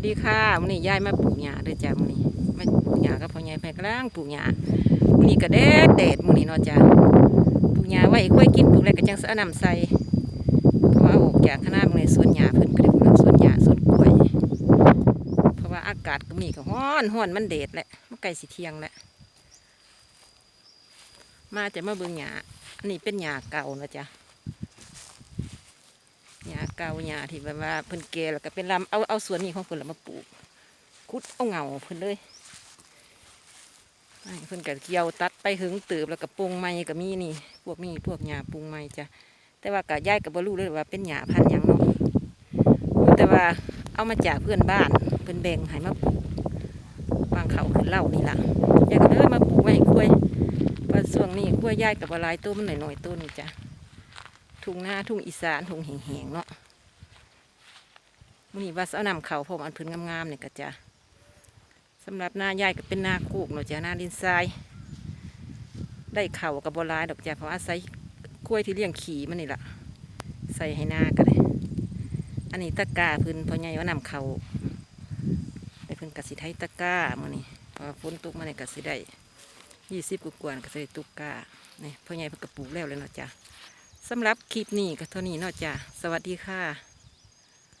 วัสดีค่ะวันนี้ยายมาปลูกหญ้าเด้อจ้ะมื้อนี้มาปลูกหญ้ากับพ่อใหญ่แพกลังปลูกหญ้ามื้อนี้ก็แดดแดดมื้อนี้เนาะจ้ะปลูกหญ้าไว้ค่อยกินปลูกแล้วก็จังสิเอาน้ำใส่เพราะว่าออกจากคณะมื้อนี้สวนหญ้าเพิ่นก็ได้ปลูกสวนหญ้าสวนกล้วย เพราะว่าอากาศก็มีก็ร้อนร้อนมันแดดแหละมันใกล้สิเที่ยงแหล้วมาจะมาเบิ่งหญ้าอันนี้เป็นหญ้าเก่านะจ้ะหญ้า เก่าหญ้าที่แบบว่าเพิ่นแก่แล้วก็เป็นลำเอาเอาสวนนี้ของเพิ่นแล้วมาปลูกคุดเอาเงาเพิ่นเลยเพิ่นก็เกี่ยวตัดไปหึงเติบแล้วก็ปรุงใหม่ก็มีนี่ พวกนี้พวกหญ้าปรุงใหม่จ้ะแต่ว่าก็ย้ายก็บ่รู้เลยว่าเป็นหญ้าพันธุ์ยังเนาะแต่ว่าเอามาจากเพื่อนบ้านเพิ่นแบ่งให้มาปลูกวางเขาขึ้นเล่านี่ล่ะยายก็เลยมาปลูกไว้กล้วยว่าช่วงนี้กล้วยยายกับหลายต้นมันหน่อยๆต้นนี่จ้ะทุ่งหน้าทุ่งอีสานทุ่งแห้งๆเนาะ มื้อนี้ว่าสิเอานำเขาพรมอันพื้นงามๆเนี่ยก็จะสำหรับหน้ายายก็เป็นหน้าโคกเนาะจ้ะนาดินทราย ได้เข่ากับบัวลายดอกจ้ะเพราะอาศัยกล้วยที่เลี้ยงขี่มันนี่แหละใส่ให้หน้าก็ได้อันนี้ตะก้าพื้นพอใหญ่ว่านำเขาได้พิ่นกสิไทยตะก้ามื้อนี้พอฝนตกมาเนี่ยกสิได้ยี่สิบกว่าๆก็สิได้ตุกกร้านี่ยพ่อใหญ่พกระปูกแล้วเลยเนาะจ้ะสำหรับคลิปนี้ก็เท่านี้เนาะจ้ะสวัสดีค่ะ